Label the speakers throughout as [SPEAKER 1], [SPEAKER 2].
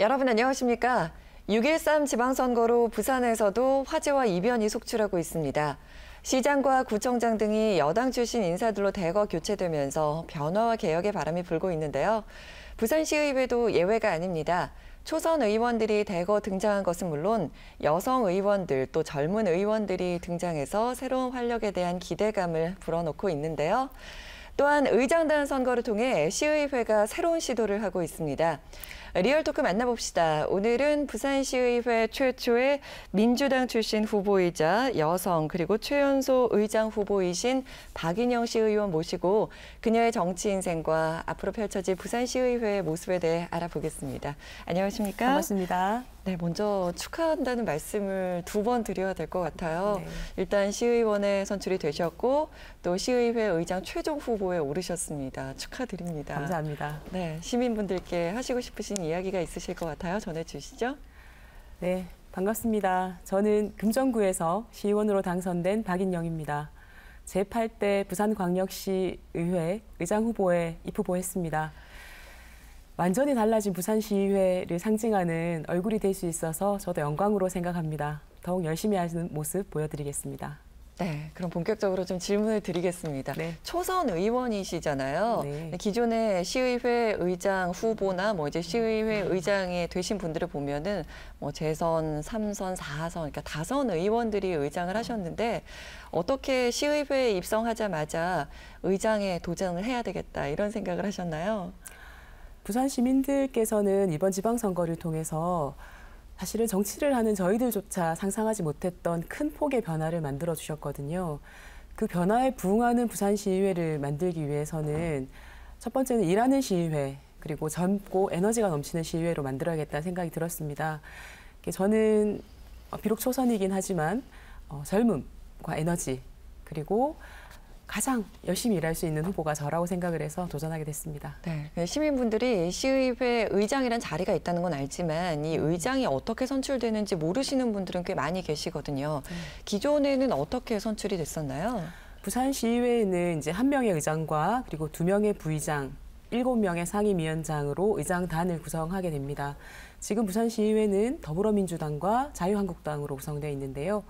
[SPEAKER 1] 여러분 안녕하십니까? 6.13 지방선거로 부산에서도 화제와 이변이 속출하고 있습니다. 시장과 구청장 등이 여당 출신 인사들로 대거 교체되면서 변화와 개혁의 바람이 불고 있는데요. 부산시의회도 예외가 아닙니다. 초선 의원들이 대거 등장한 것은 물론 여성 의원들 또 젊은 의원들이 등장해서 새로운 활력에 대한 기대감을 불어넣고 있는데요. 또한 의장단 선거를 통해 시의회가 새로운 시도를 하고 있습니다. 리얼토크 만나봅시다. 오늘은 부산시의회 최초의 민주당 출신 후보이자 여성 그리고 최연소 의장 후보이신 박인영 시 의원 모시고 그녀의 정치 인생과 앞으로 펼쳐질 부산시의회의 모습에 대해 알아보겠습니다. 안녕하십니까?
[SPEAKER 2] 반갑습니다.
[SPEAKER 1] 네, 먼저 축하한다는 말씀을 두 번 드려야 될 것 같아요.
[SPEAKER 2] 네.
[SPEAKER 1] 일단 시의원에 선출이 되셨고 또 시의회 의장 최종 후보에 오르셨습니다. 축하드립니다.
[SPEAKER 2] 감사합니다.
[SPEAKER 1] 네, 시민분들께 하시고 싶으신 이야기가 있으실 것 같아요. 전해주시죠.
[SPEAKER 2] 네, 반갑습니다. 저는 금정구에서 시의원으로 당선된 박인영입니다. 제8대 부산광역시 의회 의장 후보에 입후보했습니다. 완전히 달라진 부산시의회를 상징하는 얼굴이 될 수 있어서 저도 영광으로 생각합니다. 더욱 열심히 하는 모습 보여드리겠습니다.
[SPEAKER 1] 네, 그럼 본격적으로 좀 질문을 드리겠습니다.
[SPEAKER 2] 네.
[SPEAKER 1] 초선 의원이시잖아요.
[SPEAKER 2] 네.
[SPEAKER 1] 기존에 시의회 의장 후보나 뭐 이제 시의회 의장이 되신 분들을 보면은 뭐 재선, 삼선, 사선, 그러니까 다선 의원들이 의장을 하셨는데 어떻게 시의회에 입성하자마자 의장에 도전을 해야 되겠다 이런 생각을 하셨나요?
[SPEAKER 2] 부산 시민들께서는 이번 지방선거를 통해서 사실은 정치를 하는 저희들조차 상상하지 못했던 큰 폭의 변화를 만들어 주셨거든요. 그 변화에 부응하는 부산 시의회를 만들기 위해서는 첫 번째는 일하는 시의회 그리고 젊고 에너지가 넘치는 시의회로 만들어야겠다는 생각이 들었습니다. 저는 비록 초선이긴 하지만 어, 젊음과 에너지 그리고 가장 열심히 일할 수 있는 후보가 저라고 생각을 해서 도전하게 됐습니다.
[SPEAKER 1] 네, 시민분들이 시의회 의장이란 자리가 있다는 건 알지만 이 의장이 어떻게 선출되는지 모르시는 분들은 꽤 많이 계시거든요. 기존에는 어떻게 선출이 됐었나요?
[SPEAKER 2] 부산시의회에는 이제 한 명의 의장과 그리고 두 명의 부의장, 일곱 명의 상임위원장으로 의장단을 구성하게 됩니다. 지금 부산시의회는 더불어민주당과 자유한국당으로 구성되어 있는데요.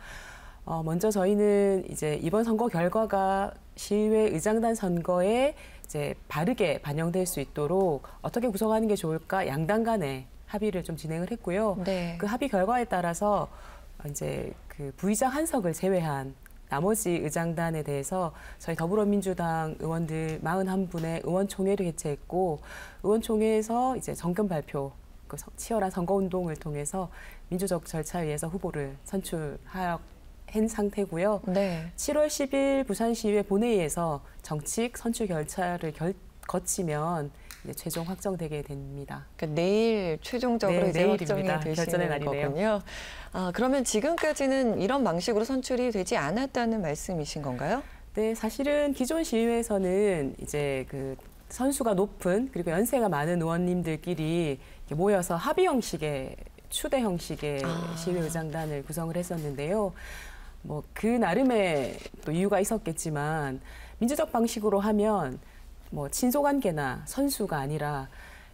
[SPEAKER 2] 어, 먼저 저희는 이제 이번 선거 결과가 시의회 의장단 선거에 이제 바르게 반영될 수 있도록 어떻게 구성하는 게 좋을까 양당 간에 합의를 좀 진행을 했고요.
[SPEAKER 1] 네.
[SPEAKER 2] 그 합의 결과에 따라서 이제 그 부의장 한석을 제외한 나머지 의장단에 대해서 저희 더불어민주당 의원들 41분의 의원총회를 개최했고 의원총회에서 이제 정견 발표 그 치열한 선거운동을 통해서 민주적 절차에 의해서 후보를 선출하여 한 상태고요.
[SPEAKER 1] 네.
[SPEAKER 2] 7월 10일 부산시의회 본회의에서 정책 선출 결차를 결, 거치면 이제 최종 확정되게 됩니다.
[SPEAKER 1] 그러니까 내일 최종적으로
[SPEAKER 2] 네,
[SPEAKER 1] 이제
[SPEAKER 2] 내일입니다.
[SPEAKER 1] 되시는
[SPEAKER 2] 날이네요.
[SPEAKER 1] 거군요. 아, 그러면 지금까지는 이런 방식으로 선출이 되지 않았다는 말씀이신 건가요?
[SPEAKER 2] 네, 사실은 기존 시의회에서는 이제 그 선수가 높은 그리고 연세가 많은 의원님들끼리 모여서 합의 형식의 추대 형식의
[SPEAKER 1] 아.
[SPEAKER 2] 시의회 의장단을 구성을 했었는데요. 뭐 그 나름의 또 이유가 있었겠지만 민주적 방식으로 하면 뭐 친소관계나 선수가 아니라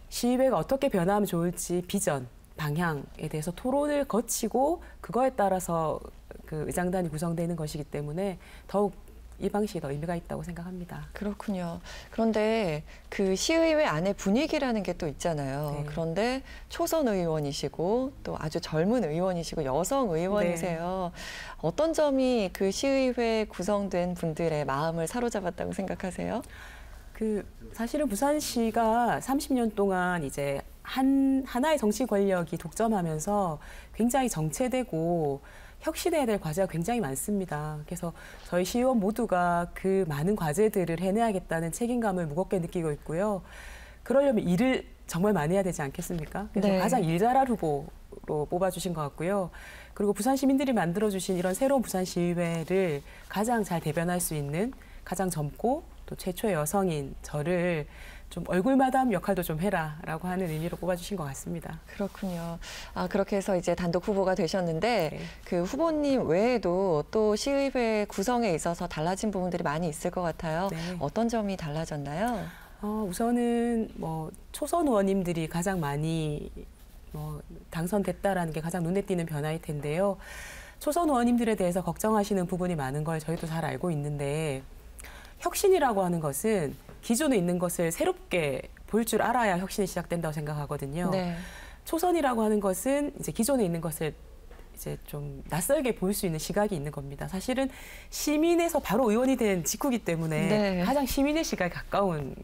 [SPEAKER 2] 시의회가 어떻게 변화하면 좋을지 비전, 방향에 대해서 토론을 거치고 그거에 따라서 그 의장단이 구성되는 것이기 때문에 더욱 이 방식이 더 의미가 있다고 생각합니다.
[SPEAKER 1] 그렇군요. 그런데 그 시의회 안에 분위기라는 게 또 있잖아요.
[SPEAKER 2] 네.
[SPEAKER 1] 그런데 초선 의원이시고 또 아주 젊은 의원이시고 여성 의원이세요. 어떤 점이 그 시의회 구성된 분들의 마음을 사로잡았다고 생각하세요?
[SPEAKER 2] 그 사실은 부산시가 30년 동안 이제 한 하나의 정치 권력이 독점하면서 굉장히 정체되고 혁신해야 될 과제가 굉장히 많습니다. 그래서 저희 시의원 모두가 그 많은 과제들을 해내야겠다는 책임감을 무겁게 느끼고 있고요. 그러려면 일을 정말 많이 해야 되지 않겠습니까? 그래서
[SPEAKER 1] 네.
[SPEAKER 2] 가장 일 잘할 후보로 뽑아주신 것 같고요. 그리고 부산 시민들이 만들어주신 이런 새로운 부산 시의회를 가장 잘 대변할 수 있는 가장 젊고 또 최초의 여성인 저를 좀 얼굴마담 역할도 좀 해라라고 하는 의미로 뽑아주신 것 같습니다.
[SPEAKER 1] 그렇군요. 아, 그렇게 해서 이제 단독 후보가 되셨는데
[SPEAKER 2] 네.
[SPEAKER 1] 그 후보님 외에도 또 시의회 구성에 있어서 달라진 부분들이 많이 있을 것 같아요.
[SPEAKER 2] 네.
[SPEAKER 1] 어떤 점이 달라졌나요?
[SPEAKER 2] 어, 우선은 뭐 초선 의원님들이 가장 많이 뭐 당선됐다라는 게 가장 눈에 띄는 변화일 텐데요. 초선 의원님들에 대해서 걱정하시는 부분이 많은 걸 저희도 잘 알고 있는데 혁신이라고 하는 것은 기존에 있는 것을 새롭게 볼 줄 알아야 혁신이 시작된다고 생각하거든요.
[SPEAKER 1] 네.
[SPEAKER 2] 초선이라고 하는 것은 이제 기존에 있는 것을 이제 좀 낯설게 볼수 있는 시각이 있는 겁니다. 사실은 시민에서 바로 의원이 된 직후기 때문에
[SPEAKER 1] 네.
[SPEAKER 2] 가장 시민의 시각에 가까운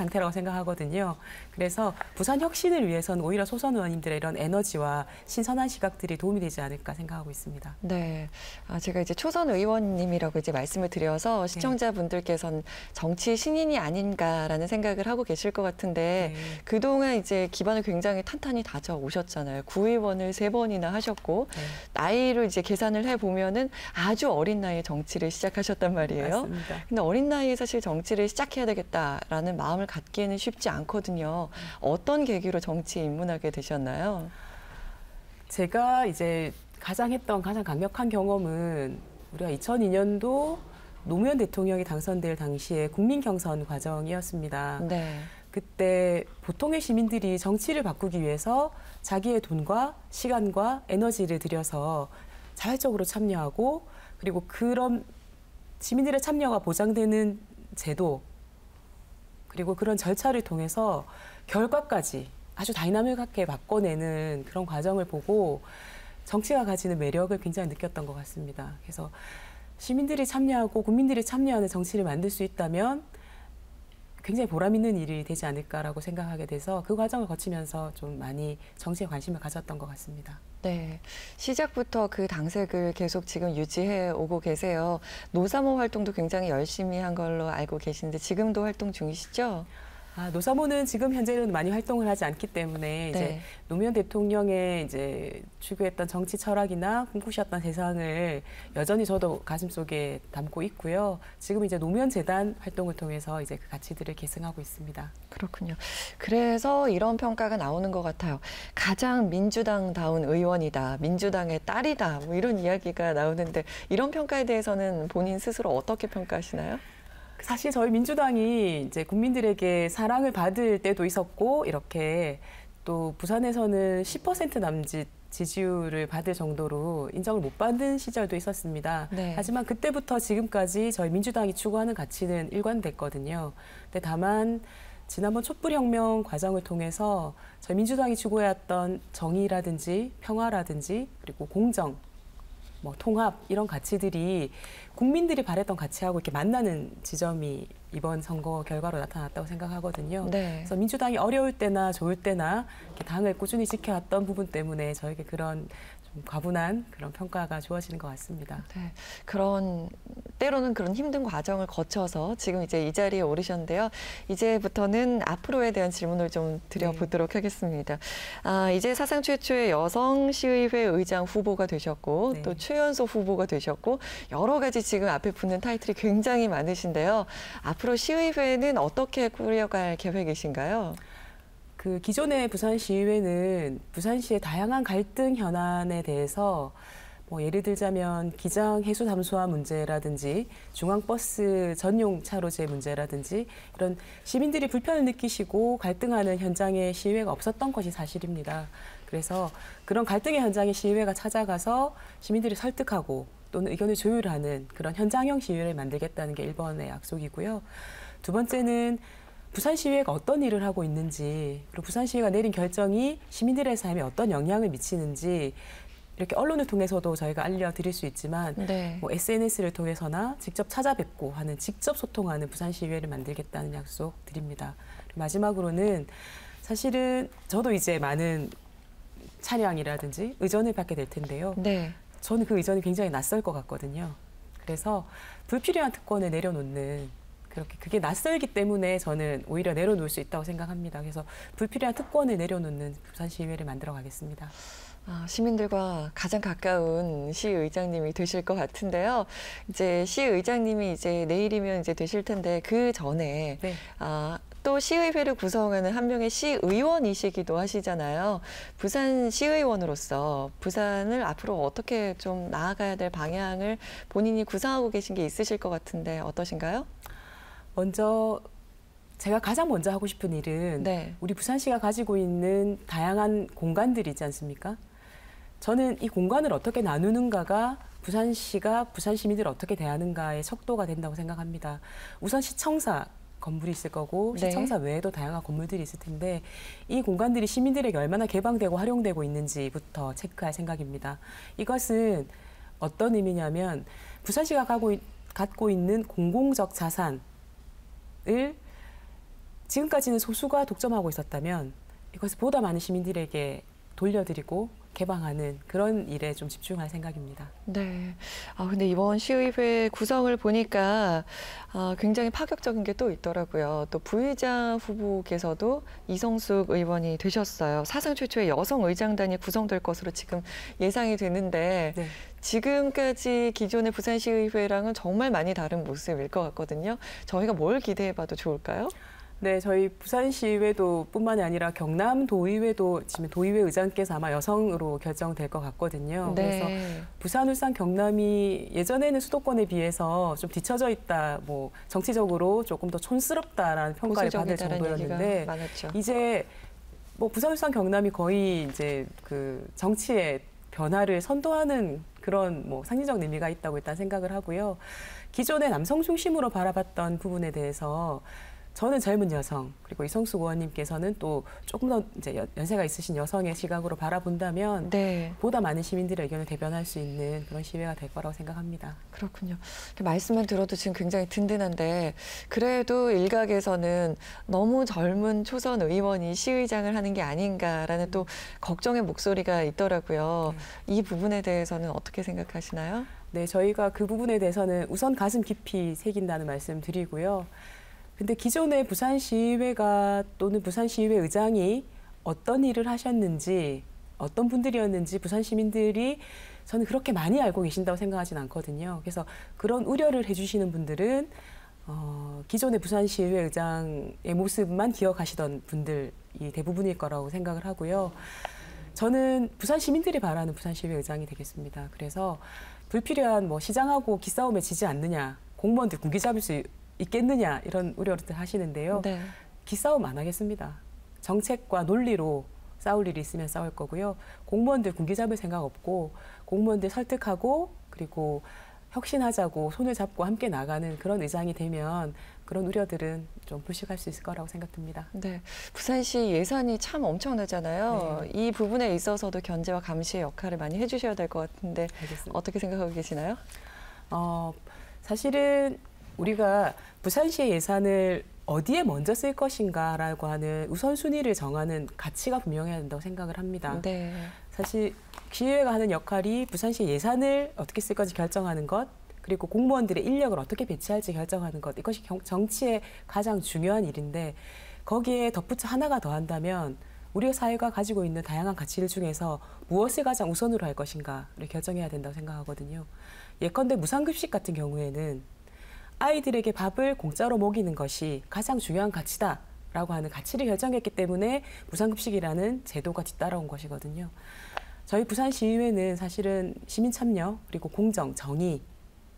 [SPEAKER 2] 상태라고 생각하거든요. 그래서 부산 혁신을 위해서는 오히려 소선 의원님들의 이런 에너지와 신선한 시각들이 도움이 되지 않을까 생각하고 있습니다.
[SPEAKER 1] 네. 아, 제가 이제 초선 의원님이라고 이제 말씀을 드려서 시청자분들께서는 정치 신인이 아닌가라는 생각을 하고 계실 것 같은데
[SPEAKER 2] 네.
[SPEAKER 1] 그동안 이제 기반을 굉장히 탄탄히 다져 오셨잖아요. 구의원을 세 번이나 하셨고
[SPEAKER 2] 네,
[SPEAKER 1] 나이를 이제 계산을 해 보면은 아주 어린 나이에 정치를 시작하셨단 말이에요.
[SPEAKER 2] 맞습니다.
[SPEAKER 1] 근데 어린 나이에 사실 정치를 시작해야 되겠다라는 마음을 갖기에는 쉽지 않거든요. 어떤 계기로 정치에 입문하게 되셨나요?
[SPEAKER 2] 제가 이제 가장 했던 가장 강력한 경험은 우리가 2002년도 노무현 대통령이 당선될 당시에 국민 경선 과정이었습니다.
[SPEAKER 1] 네.
[SPEAKER 2] 그때 보통의 시민들이 정치를 바꾸기 위해서 자기의 돈과 시간과 에너지를 들여서 자발적으로 참여하고 그리고 그런 시민들의 참여가 보장되는 제도 그리고 그런 절차를 통해서 결과까지 아주 다이나믹하게 바꿔내는 그런 과정을 보고 정치가 가지는 매력을 굉장히 느꼈던 것 같습니다. 그래서 시민들이 참여하고 국민들이 참여하는 정치를 만들 수 있다면 굉장히 보람 있는 일이 되지 않을까라고 생각하게 돼서 그 과정을 거치면서 좀 많이 정치에 관심을 가졌던 것 같습니다.
[SPEAKER 1] 네. 시작부터 그 당색을 계속 지금 유지해 오고 계세요. 노사모 활동도 굉장히 열심히 한 걸로 알고 계시는데 지금도 활동 중이시죠?
[SPEAKER 2] 아, 노사모는 지금 현재는 많이 활동을 하지 않기 때문에 이제
[SPEAKER 1] 네.
[SPEAKER 2] 노무현 대통령의 이제 추구했던 정치 철학이나 꿈꾸셨던 세상을 여전히 저도 가슴속에 담고 있고요. 지금 이제 노무현 재단 활동을 통해서 이제 그 가치들을 계승하고 있습니다.
[SPEAKER 1] 그렇군요. 그래서 이런 평가가 나오는 것 같아요. 가장 민주당다운 의원이다. 민주당의 딸이다. 뭐 이런 이야기가 나오는데 이런 평가에 대해서는 본인 스스로 어떻게 평가하시나요?
[SPEAKER 2] 사실 저희 민주당이 이제 국민들에게 사랑을 받을 때도 있었고 이렇게 또 부산에서는 10% 남짓 지지율을 받을 정도로 인정을 못 받은 시절도 있었습니다.
[SPEAKER 1] 네.
[SPEAKER 2] 하지만 그때부터 지금까지 저희 민주당이 추구하는 가치는 일관됐거든요. 근데 다만 지난번 촛불혁명 과정을 통해서 저희 민주당이 추구해왔던 정의라든지 평화라든지 그리고 공정, 뭐 통합 이런 가치들이 국민들이 바랬던 가치하고 이렇게 만나는 지점이 이번 선거 결과로 나타났다고 생각하거든요.
[SPEAKER 1] 네.
[SPEAKER 2] 그래서 민주당이 어려울 때나 좋을 때나 이렇게 당을 꾸준히 지켜왔던 부분 때문에 저에게 그런 좀 과분한 그런 평가가 주어지는 것 같습니다.
[SPEAKER 1] 네, 그런 때로는 그런 힘든 과정을 거쳐서 지금 이제 이 자리에 오르셨는데요. 이제부터는 앞으로에 대한 질문을 좀 드려보도록 하겠습니다. 아, 이제 사상 최초의 여성 시의회 의장 후보가 되셨고
[SPEAKER 2] 네.
[SPEAKER 1] 또 최연소 후보가 되셨고 여러 가지 지금 앞에 붙는 타이틀이 굉장히 많으신데요. 앞으로 시의회는 어떻게 꾸려갈 계획이신가요?
[SPEAKER 2] 그 기존의 부산시의회는 부산시의 다양한 갈등 현안에 대해서 뭐 예를 들자면 기장 해수 담수화 문제라든지 중앙버스 전용 차로제 문제라든지 이런 시민들이 불편을 느끼시고 갈등하는 현장에 시의회가 없었던 것이 사실입니다. 그래서 그런 갈등의 현장에 시의회가 찾아가서 시민들이 설득하고 또는 의견을 조율하는 그런 현장형 시의회를 만들겠다는 게 1번의 약속이고요. 두 번째는 부산시의회가 어떤 일을 하고 있는지 그리고 부산시의회가 내린 결정이 시민들의 삶에 어떤 영향을 미치는지 이렇게 언론을 통해서도 저희가 알려드릴 수 있지만
[SPEAKER 1] 네.
[SPEAKER 2] 뭐 SNS를 통해서나 직접 찾아뵙고 하는 직접 소통하는 부산시의회를 만들겠다는 약속 드립니다. 마지막으로는 사실은 저도 이제 많은 찬양이라든지 의전을 받게 될 텐데요.
[SPEAKER 1] 네.
[SPEAKER 2] 저는 그 의전이 굉장히 낯설 것 같거든요. 그래서 불필요한 특권을 내려놓는 그렇게 그게 낯설기 때문에 저는 오히려 내려놓을 수 있다고 생각합니다. 그래서 불필요한 특권을 내려놓는 부산 시의회를 만들어 가겠습니다.
[SPEAKER 1] 아, 시민들과 가장 가까운 시의장님이 되실 것 같은데요. 이제 시의장님이 이제 내일이면 이제 되실 텐데 그 전에
[SPEAKER 2] 네.
[SPEAKER 1] 아, 또 시의회를 구성하는 한 명의 시의원이시기도 하시잖아요. 부산 시의원으로서 부산을 앞으로 어떻게 좀 나아가야 될 방향을 본인이 구상하고 계신 게 있으실 것 같은데 어떠신가요?
[SPEAKER 2] 먼저 제가 가장 먼저 하고 싶은 일은
[SPEAKER 1] 네.
[SPEAKER 2] 우리 부산시가 가지고 있는 다양한 공간들이 있지 않습니까? 저는 이 공간을 어떻게 나누는가가 부산시가 부산 시민들을 어떻게 대하는가의 척도가 된다고 생각합니다. 우선 시청사 건물이 있을 거고
[SPEAKER 1] 네.
[SPEAKER 2] 시청사 외에도 다양한 건물들이 있을 텐데 이 공간들이 시민들에게 얼마나 개방되고 활용되고 있는지부터 체크할 생각입니다. 이것은 어떤 의미냐면 부산시가 갖고 있는 공공적 자산 을 지금까지는 소수가 독점하고 있었다면 이것을 보다 많은 시민들에게 돌려드리고 개방하는 그런 일에 좀 집중할 생각입니다.
[SPEAKER 1] 네. 아, 근데 이번 시의회 구성을 보니까 아, 굉장히 파격적인 게 또 있더라고요. 또 부의장 후보께서도 이성숙 의원이 되셨어요. 사상 최초의 여성 의장단이 구성될 것으로 지금 예상이 되는데
[SPEAKER 2] 네.
[SPEAKER 1] 지금까지 기존의 부산시의회랑은 정말 많이 다른 모습일 것 같거든요. 저희가 뭘 기대해봐도 좋을까요?
[SPEAKER 2] 네, 저희 부산시의회도 뿐만이 아니라 경남도의회도 지금 도의회 의장께서 아마 여성으로 결정될 것 같거든요. 그래서
[SPEAKER 1] 네.
[SPEAKER 2] 부산, 울산, 경남이 예전에는 수도권에 비해서 좀 뒤처져 있다, 뭐 정치적으로 조금 더 촌스럽다라는 평가를 받을 정도였는데. 이제 뭐 부산, 울산, 경남이 거의 이제 그 정치의 변화를 선도하는 그런 뭐 상징적 의미가 있다고 일단 생각을 하고요. 기존에 남성 중심으로 바라봤던 부분에 대해서 저는 젊은 여성 그리고 이성숙 의원님께서는 또 조금 더 이제 연- 연세가 있으신 여성의 시각으로 바라본다면
[SPEAKER 1] 네.
[SPEAKER 2] 보다 많은 시민들의 의견을 대변할 수 있는 그런 시위가 될 거라고 생각합니다.
[SPEAKER 1] 그렇군요. 말씀만 들어도 지금 굉장히 든든한데 그래도 일각에서는 너무 젊은 초선 의원이 시의장을 하는 게 아닌가라는 또 걱정의 목소리가 있더라고요. 이 부분에 대해서는 어떻게 생각하시나요?
[SPEAKER 2] 네, 저희가 그 부분에 대해서는 우선 가슴 깊이 새긴다는 말씀 드리고요. 근데 기존의 부산시의회가 또는 부산시의회 의장이 어떤 일을 하셨는지 어떤 분들이었는지 부산 시민들이 저는 그렇게 많이 알고 계신다고 생각하지는 않거든요. 그래서 그런 우려를 해주시는 분들은 어, 기존의 부산시의회 의장의 모습만 기억하시던 분들이 대부분일 거라고 생각을 하고요. 저는 부산 시민들이 바라는 부산시의회 의장이 되겠습니다. 그래서 불필요한 뭐 시장하고 기싸움에 지지 않느냐, 공무원들 군기 잡을 수 있겠느냐 이런 우려를 하시는데요.
[SPEAKER 1] 네.
[SPEAKER 2] 기싸움 안 하겠습니다. 정책과 논리로 싸울 일이 있으면 싸울 거고요. 공무원들 군기 잡을 생각 없고 공무원들 설득하고 그리고 혁신하자고 손을 잡고 함께 나가는 그런 의장이 되면 그런 우려들은 좀 불식할 수 있을 거라고 생각됩니다.
[SPEAKER 1] 네. 부산시 예산이 참 엄청나잖아요. 이 부분에 있어서도 견제와 감시의 역할을 많이 해주셔야 될 것 같은데
[SPEAKER 2] 알겠습니다.
[SPEAKER 1] 어떻게 생각하고 계시나요?
[SPEAKER 2] 어, 사실은 우리가 부산시의 예산을 어디에 먼저 쓸 것인가라고 하는 우선순위를 정하는 가치가 분명해야 된다고 생각을 합니다.
[SPEAKER 1] 네.
[SPEAKER 2] 사실 시의회가 하는 역할이 부산시 예산을 어떻게 쓸 건지 결정하는 것, 그리고 공무원들의 인력을 어떻게 배치할지 결정하는 것, 이것이 경- 정치의 가장 중요한 일인데 거기에 덧붙여 하나가 더 한다면 우리 사회가 가지고 있는 다양한 가치들 중에서 무엇을 가장 우선으로 할 것인가를 결정해야 된다고 생각하거든요. 예컨대 무상급식 같은 경우에는 아이들에게 밥을 공짜로 먹이는 것이 가장 중요한 가치다 라고 하는 가치를 결정했기 때문에 무상급식이라는 제도가 뒤따라온 것이거든요. 저희 부산시의회는 사실은 시민 참여 그리고 공정, 정의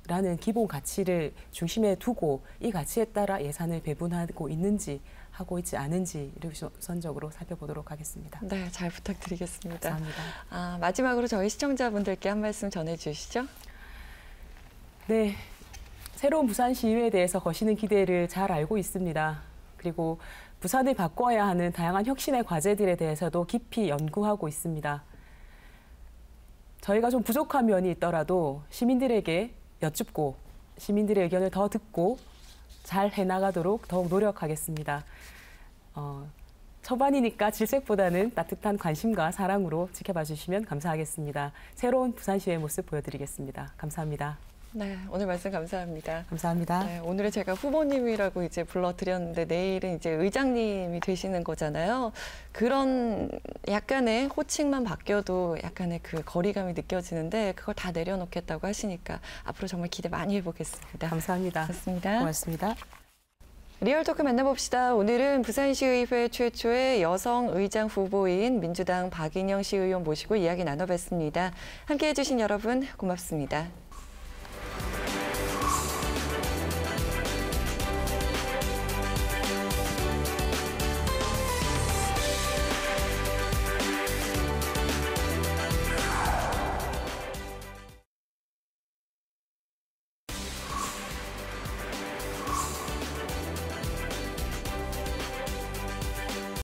[SPEAKER 2] 라는 기본 가치를 중심에 두고 이 가치에 따라 예산을 배분하고 있는지 하고 있지 않은지를 우선적으로 살펴보도록 하겠습니다.
[SPEAKER 1] 네, 잘 부탁드리겠습니다.
[SPEAKER 2] 감사합니다.
[SPEAKER 1] 아, 마지막으로 저희 시청자분들께 한 말씀 전해주시죠.
[SPEAKER 2] 네, 새로운 부산시의회에 대해서 거시는 기대를 잘 알고 있습니다. 그리고 부산을 바꿔야 하는 다양한 혁신의 과제들에 대해서도 깊이 연구하고 있습니다. 저희가 좀 부족한 면이 있더라도 시민들에게 여쭙고 시민들의 의견을 더 듣고 잘 해나가도록 더욱 노력하겠습니다. 어, 초반이니까 질색보다는 따뜻한 관심과 사랑으로 지켜봐 주시면 감사하겠습니다. 새로운 부산시의 모습 보여드리겠습니다. 감사합니다.
[SPEAKER 1] 네, 오늘 말씀 감사합니다.
[SPEAKER 2] 감사합니다.
[SPEAKER 1] 네, 오늘은 제가 후보님이라고 이제 불러드렸는데 내일은 이제 의장님이 되시는 거잖아요. 그런 약간의 호칭만 바뀌어도 약간의 그 거리감이 느껴지는데 그걸 다 내려놓겠다고 하시니까 앞으로 정말 기대 많이 해보겠습니다.
[SPEAKER 2] 감사합니다.
[SPEAKER 1] 고맙습니다.
[SPEAKER 2] 고맙습니다.
[SPEAKER 1] 리얼 토크 만나봅시다. 오늘은 부산시의회 최초의 여성 의장 후보인 민주당 박인영 시의원 모시고 이야기 나눠봤습니다. 함께해 주신 여러분 고맙습니다.